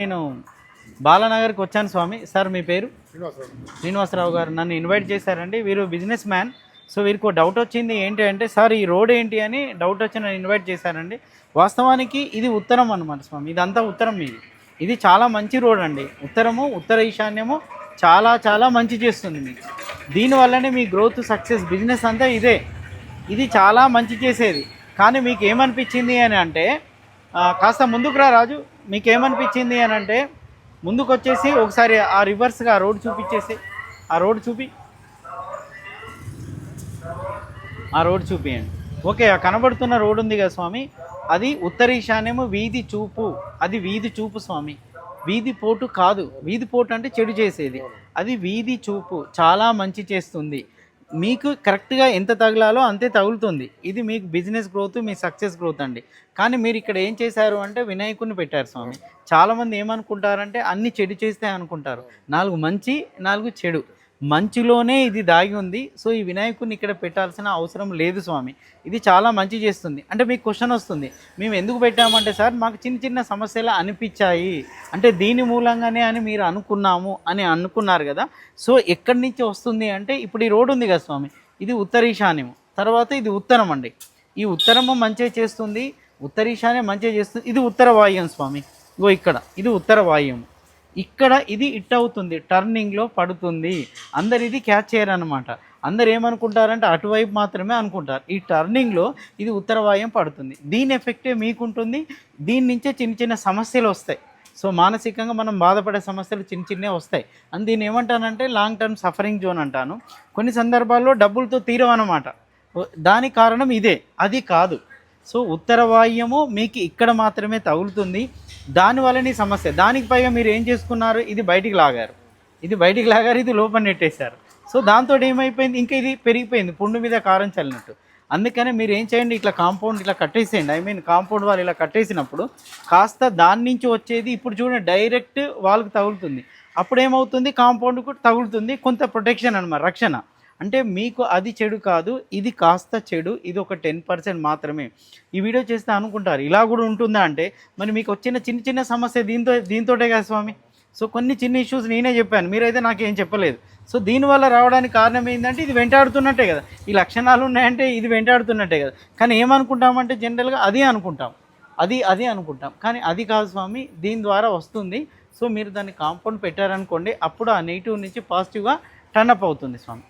నేను బాలానగర్కి వచ్చాను స్వామి. సార్ మీ పేరు? శ్రీనివాసరావు. గారు నన్ను ఇన్వైట్ చేశారండి. వీరు బిజినెస్ మ్యాన్. సో వీరికి డౌట్ వచ్చింది ఏంటి అంటే సార్ ఈ రోడ్ ఏంటి అని డౌట్ వచ్చి నన్ను ఇన్వైట్ చేశారండి. వాస్తవానికి ఇది ఉత్తరం అనమాట స్వామి. ఇదంతా ఉత్తరం మీది. ఇది చాలా మంచి రోడ్ అండి. ఉత్తరము ఉత్తర ఈశాన్యము చాలా చాలా మంచి చేస్తుంది మీకు. దీనివల్లనే మీ గ్రోత్ సక్సెస్ బిజినెస్ అంతా ఇదే. ఇది చాలా మంచి చేసేది. కానీ మీకు ఏమనిపించింది అని అంటే కాస్త ముందుకు రా రాజు. మీకు ఏమనిపించింది అని అంటే ముందుకు వచ్చేసి ఒకసారి ఆ రివర్స్గా ఆ రోడ్ చూపించేసి ఆ రోడ్ చూపి. ఆ రోడ్ చూపియండి. ఓకే కనబడుతున్న రోడ్ ఉంది కదా స్వామి. అది ఉత్తర ఈశాన్యము వీధి చూపు. అది వీధి చూపు స్వామి. వీధి పోటు కాదు. వీధి పోటు అంటే చెడు చేసేది. అది వీధి చూపు. చాలా మంచి చేస్తుంది. మీకు కరెక్ట్గా ఎంత తగలాలో అంతే తగులుతుంది. ఇది మీకు బిజినెస్ గ్రోత్ మీ సక్సెస్ గ్రోత్ అండి. కానీ మీరు ఇక్కడ ఏం చేశారు అంటే వినాయకుడిని పెట్టారు స్వామి. చాలామంది ఏమనుకుంటారంటే అన్ని చెడు చేస్తే అనుకుంటారు. నాలుగు మంచి నాలుగు చెడు. మంచిలోనే ఇది దాగి ఉంది. సో ఈ వినాయకుడిని ఇక్కడ పెట్టాల్సిన అవసరం లేదు స్వామి. ఇది చాలా మంచి చేస్తుంది. అంటే మీకు క్వశ్చన్ వస్తుంది మేము ఎందుకు పెట్టామంటే సార్ మాకు చిన్న చిన్న సమస్యలు అనిపించాయి. అంటే దీని మూలంగానే అని మీరు అనుకున్నాము అని అనుకున్నారు కదా. సో ఎక్కడి నుంచి వస్తుంది అంటే ఇప్పుడు ఈ రోడ్డు ఉంది కదా స్వామి ఇది ఉత్తర ఈశాన్యము తర్వాత ఇది ఉత్తరం అండి. ఈ ఉత్తరము మంచిగా చేస్తుంది ఉత్తర ఈశాన్యం మంచిగా చేస్తుంది. ఇది ఉత్తర వాయుం స్వామి. ఇగో ఇక్కడ ఇది ఉత్తర వాయుము ఇక్కడ ఇది ఇట్ అవుతుంది టర్నింగ్లో పడుతుంది. అందరు ఇది క్యాచ్ చేయరు అనమాట అందరు ఏమనుకుంటారంటే అటువైపు మాత్రమే అనుకుంటారు. ఈ టర్నింగ్లో ఇది ఉత్తరవాయం పడుతుంది. దీని ఎఫెక్టే మీకుంటుంది? దీని నుంచే చిన్న చిన్న సమస్యలు వస్తాయి. సో మానసికంగా మనం బాధపడే సమస్యలు చిన్న చిన్నే వస్తాయి. అని దీన్ని ఏమంటానంటే లాంగ్ టర్మ్ సఫరింగ్ జోన్ అంటాను. కొన్ని సందర్భాల్లో డబ్బులతో తీరవన్నమాట. దాని కారణం ఇదే. అది కాదు. సో ఉత్తర వాయుము మీకు ఇక్కడ మాత్రమే తగులుతుంది. దానివల్లనే ఈ సమస్య. దానికి పైగా మీరు ఏం చేసుకున్నారు? ఇది బయటికి లాగారు. ఇది బయటికి లాగారు ఇది లోపల నెట్టేశారు. సో దాంతో ఏమైపోయింది? ఇంకా ఇది పెరిగిపోయింది. పుండు మీద కారం చల్లినట్టు. అందుకనే మీరు ఏం చేయండి? ఇట్లా కాంపౌండ్ ఇట్లా కట్టేసేయండి. ఐ మీన్ కాంపౌండ్ వాళ్ళు ఇలా కట్టేసినప్పుడు కాస్త దాని నుంచి వచ్చేది ఇప్పుడు చూడండి డైరెక్ట్ వాళ్ళకి తగులుతుంది. అప్పుడు ఏమవుతుంది? కాంపౌండ్కు తగులుతుంది. కొంత ప్రొటెక్షన్ అనమాట రక్షణ. అంటే మీకు అది చెడు కాదు ఇది కాస్త చెడు ఇది ఒక టెన్ పర్సెంట్ మాత్రమే. ఈ వీడియో చేస్తే అనుకుంటారు ఇలా కూడా ఉంటుందా అంటే మరి మీకు వచ్చిన చిన్న చిన్న సమస్య దీంతో దీంతోటే కదా స్వామి? సో కొన్ని చిన్న ఇష్యూస్ నేనే చెప్పాను మీరైతే నాకేం చెప్పలేదు. సో దీనివల్ల రావడానికి కారణం ఏంటంటే ఇది వెంటాడుతున్నట్టే కదా. ఈ లక్షణాలు ఉన్నాయంటే ఇది వెంటాడుతున్నట్టే కదా. కానీ ఏమనుకుంటామంటే జనరల్గా అదే అనుకుంటాం. అది అది అనుకుంటాం. కానీ అది కాదు స్వామి దీని ద్వారా వస్తుంది. సో మీరు దాన్ని కాంపౌండ్ పెట్టారనుకోండి అప్పుడు ఆ నెగిటివ్ నుంచి పాజిటివ్గా టర్న్ అప్ అవుతుంది స్వామి.